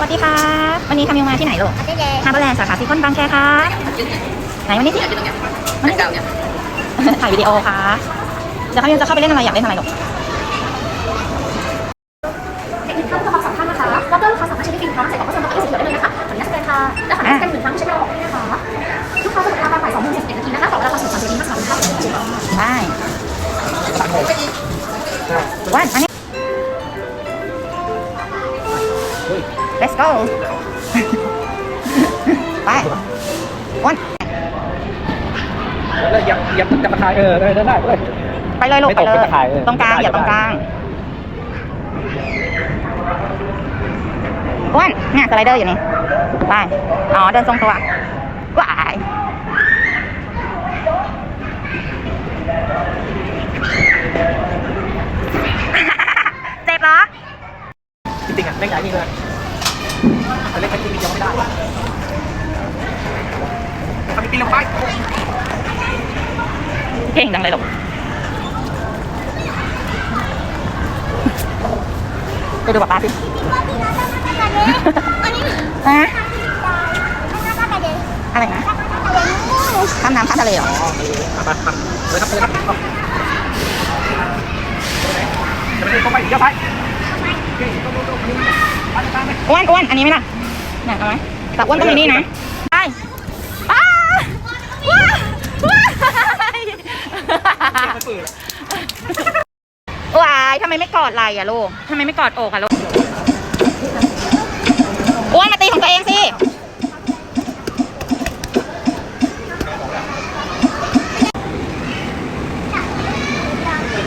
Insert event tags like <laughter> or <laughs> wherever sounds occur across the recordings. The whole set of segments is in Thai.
วัสดีค่ะ วันนี้คามิวมาที่ไหนลูกอาจจะแย่ฮาร์เบอร์แลนด์สาขาซีคอนบางแคค่ะไหนวันนี้ที่วันนี้ถ่ายวิดีโอค่ะ เดี๋ยวคามิวจะเข้าไปเล่นอะไรอยากเล่นอะไรลูกเทคนิคขั้นตอนสำคัญนะคะว่าเตอร์ลูกค้าสามารถใช้ได้ฟรีพร้อมใส่กล่องพัสดุกับอีกสีเขียวได้เลยนะคะขออนุญาตสแกนค่ะและขออนุญาตสแกนหนึ่งครั้งใช้เวลาออกด้วยนะคะลูกค้าจะเวลาบ่ายสองโมงสิบเอ็ดนาทีนะคะต่อเวลาความสุขสามสิบนาทีมากค่ะได้วันอันนี้ let's go ไปวันแล้วยับยับจับตะข่ายเออได้ได้ได้เลยไปเลยลูกไม่ไปตกเลยไม่ตะข่ายเออตรงกลางไม่อย่าตตะรงกข่าลายงอ้วนเนี่ยสไลเดอร์อยู่นี่ ไป อ๋อ เดินทรงตัวว้าย เจ็บเหรอ จริงๆอะเล่นไงนี่เลยแต่เล่นแค่ที่ยังไม่ได้ทำปีนลงไป เก่งจังเลยลูกไปดูป๊าป๊าสิฮะอะไรนะข้ามน้ำข้ามทะเลเหรออ๋อมามาเลยครับเลยครับจะไปเข้าไปเดี๋ยวไปเก่งต้องต้องต้องไปตามไปอ้วนอ้วนอันนี้ไหมล่ะน่ะเอาไหมแต่อ้วนต้องมีนี่นะไปไปว้าว ไปปืนว้ายทำไมไม่กอดไหล่อะลูกทำไมไม่กอดอกอะลูกอ้วนมาตีของตัวเองสิ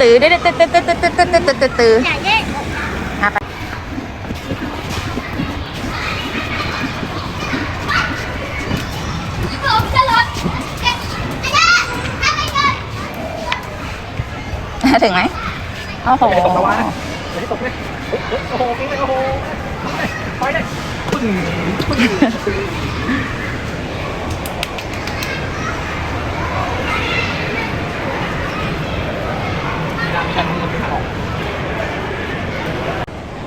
ตื้อตื้อตื้อตื้อตื้อตื้อตื้อตื้อตื้อตื้ออย่าแย่อ่นไป ผมจะลดอาจารย์ทำไมก่อน ถึงไหมโอ้โหไม่ตกตะวันไม่ตกเลยโอ้โหกิ้งเลยโอ้โหไปเลยปึ้งปึ้ง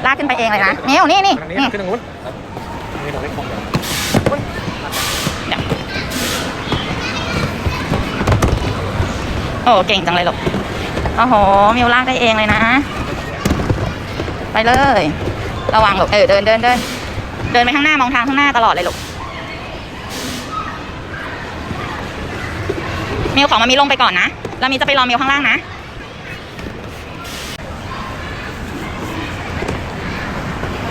ลากขึ้นไปเองเลยนะเนียวนี่นี่นี่ขึ้นทางนู้นนี่ตรงนี้คงเดี๋ยวโอ้เก่งจังเลยลูก โอ้โห มิวลากได้เองเลยนะ ไปเลย ระวังลูกเออเดินเดินเดินเดินไปข้างหน้ามองทางข้างหน้าตลอดเลยลูกมิวของมามีลงไปก่อนนะแล้วมีจะไปรอมิวข้างล่างนะ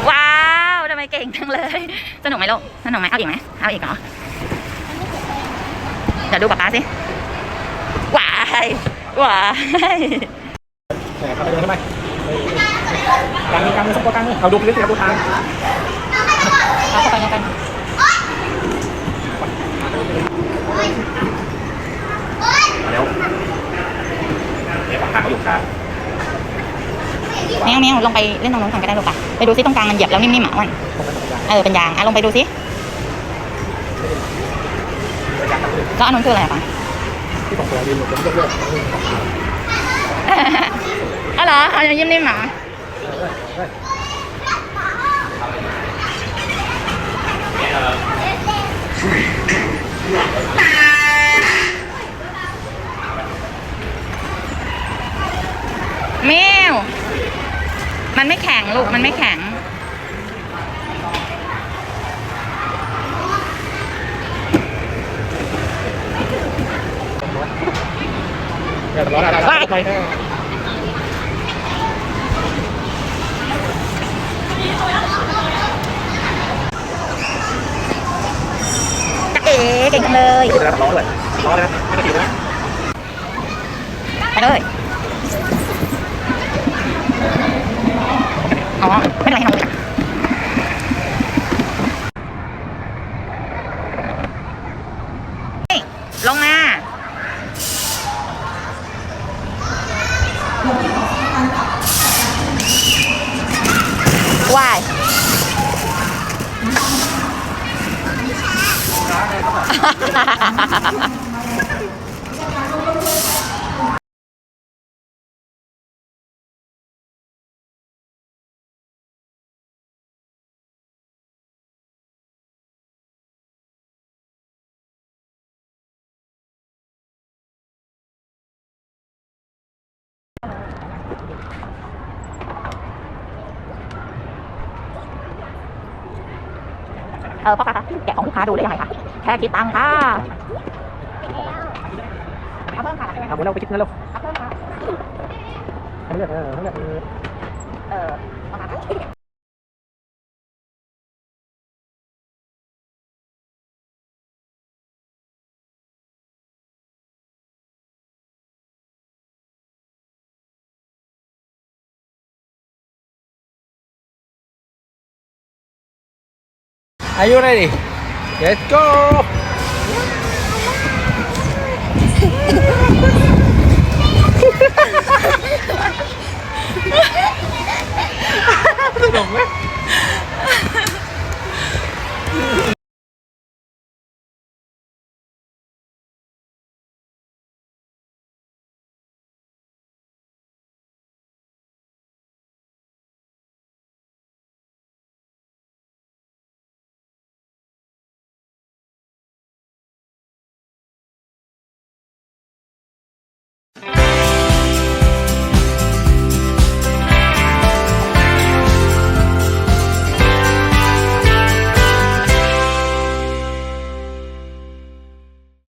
ว้าวทำไมเก่งจังเลยสนุกไหมลูกสนุกไหมเอาอีกไหมเอาอีกเหรอเดี๋ยวดูป๊าป๊าสิว้าย หวายแต่เขาไปเดินขึ้นไปกลางมือกลางมือสักตัวกลางมือเอาดูพื้นสิครับดูทางเอาเข้าไปกันมาเร็วเดี๋ยวทางเขาอยู่กลางเมียวเมียวลงไปเล่นตรงนู้นก่อนก็ได้ลูกปะไปดูซิตรงกลางมันเหยียบแล้วนิ่มๆอะอ้วันเออเป็นยางอะลงไปดูซิระยะทางเดินแล้วอันนู้นคืออะไรปะ ที่ขอกว่าดีผมก็เลือกอะไอเหรอเอาอย่ยิ้มนิ่มเหรอแมว มันไม่แข็งลูก มันไม่แข็ง ไปเอ๋เก่งจังเลยติดแล้วร้อนเลยร้อนเลยนะไม่ได้ติดนะไปเลยอ๋อไม่เป็นไรน้องเฮ้ยลงมา เออพ่อค้าคะแกะของลูกค้าดูได้ยังไงคะ thè chị tăng ha. À bữa đâu có chích nữa luôn không được không được ờ Ayúdame. Let's go! <laughs> <laughs>